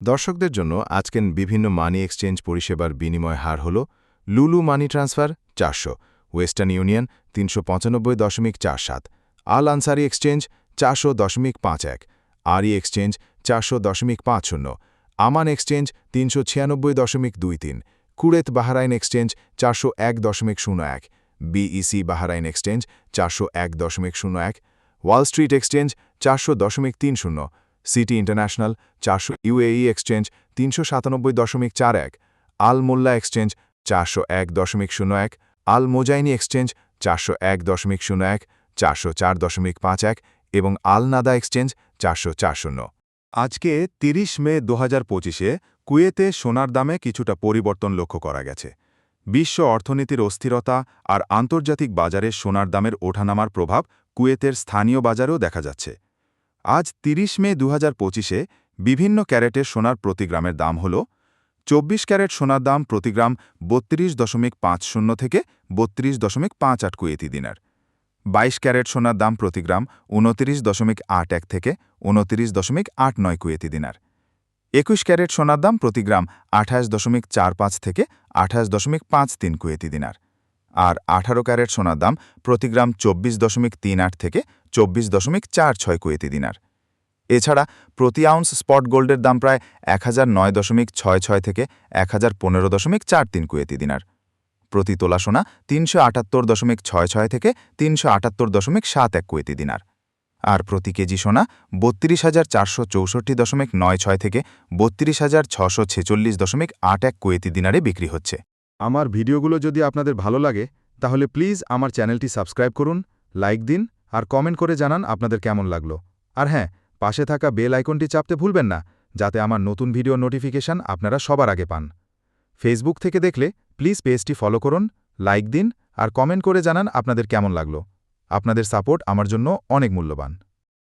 দর্শকদের জন্য আজকের বিভিন্ন মানি এক্সচেঞ্জ পরিষেবার বিনিময় হার হল লুলু মানি ট্রান্সফার চারশো ওয়েস্টার্ন ইউনিয়ন তিনশো পঁচানব্বই দশমিক চার সাত আল আনসারি এক্সচেঞ্জ চারশো দশমিক পাঁচ এক আরই এক্সচেঞ্জ চারশো দশমিক পাঁচ শূন্য আমান এক্সচেঞ্জ তিনশো ছিয়ানব্বই দশমিক দুই তিন কুড়েত বাহারাইন এক্সচেঞ্জ চারশো এক দশমিক শূন্য এক বিইসি বাহারাইন এক্সচেঞ্জ চারশো এক দশমিক শূন্য এক ওয়াল স্ট্রিট এক্সচেঞ্জ চারশো দশমিক তিন শূন্য সিটি ইন্টারন্যাশনাল, চারশো ইউএই এক্সচেঞ্জ, তিনশো সাতানব্বই দশমিক চার এক, আল মোল্লা এক্সচেঞ্জ, চারশো এক দশমিক শূন্য এক, আল মোজাইনি এক্সচেঞ্জ, চারশো এক দশমিক শূন্য এক, চারশো চার দশমিক পাঁচ এক এবং আল নাদা এক্সচেঞ্জ, চারশো চার শূন্য। আজকে ৩০ মে দু হাজার পঁচিশে কুয়েতে সোনার দামে কিছুটা পরিবর্তন লক্ষ্য করা গেছে। বিশ্ব অর্থনীতির অস্থিরতা আর আন্তর্জাতিক বাজারে সোনার দামের ওঠানামার প্রভাব কুয়েতের স্থানীয় বাজারেও দেখা যাচ্ছে। আজ ৩০ মে দু হাজার বিভিন্ন ক্যারেটের সোনার প্রতি গ্রামের দাম হল চব্বিশ ক্যারেট সোনার দাম প্রতি গ্রাম বত্রিশ দশমিক পাঁচ শূন্য থেকে বত্রিশ দশমিক পাঁচ আট কুয়েতি দিনার। বাইশ ক্যারেট সোনার দাম প্রতি গ্রাম উনতিরিশ দশমিক আট এক থেকে উনতিরিশ দশমিক আট নয় কুয়েতি দিনার। একুশ ক্যারেট সোনার দাম প্রতি গ্রাম আঠাশ দশমিক চার পাঁচ থেকে আঠাশ দশমিক পাঁচ তিন কুয়েতি দিনার। আর আঠারো ক্যারেট সোনার দাম প্রতি গ্রাম চব্বিশ দশমিক তিন আট থেকে চব্বিশ দশমিক চার ছয় কুয়েতি দিনার। এছাড়া প্রতি আউন্স স্পট গোল্ডের দাম প্রায় এক হাজার নয় দশমিক ছয় ছয় থেকে এক হাজার পনেরো দশমিক চার তিন কুয়েতি দিনার। প্রতি তোলা সোনা তিনশো আটাত্তর দশমিক ছয় ছয় থেকে তিনশো আটাত্তর দশমিক সাত এক কুয়েতি দিনার। আর প্রতি কেজি সোনা বত্রিশ হাজার চারশো চৌষট্টি দশমিক নয় ছয় থেকে বত্রিশ হাজার ছশো ছেচল্লিশ দশমিক আট এক কুয়েতি দিনারে বিক্রি হচ্ছে। আমার ভিডিওগুলো যদি আপনাদের ভালো লাগে, তাহলে প্লিজ আমার চ্যানেলটি সাবস্ক্রাইব করুন, লাইক দিন, আর কমেন্ট করে জানান আপনাদের কেমন লাগল। আর হ্যাঁ পাশে থাকা বেল আইকনটি চাপতে ভুলবেন না, যাতে আমার নতুন ভিডিও নোটিফিকেশন আপনারা সবার আগে পান। ফেসবুক থেকে দেখলে প্লিজ পেজটি ফলো করুন, লাইক দিন, আর কমেন্ট করে জানান আপনাদের কেমন লাগল। আপনাদের সাপোর্ট আমার জন্য অনেক মূল্যবান।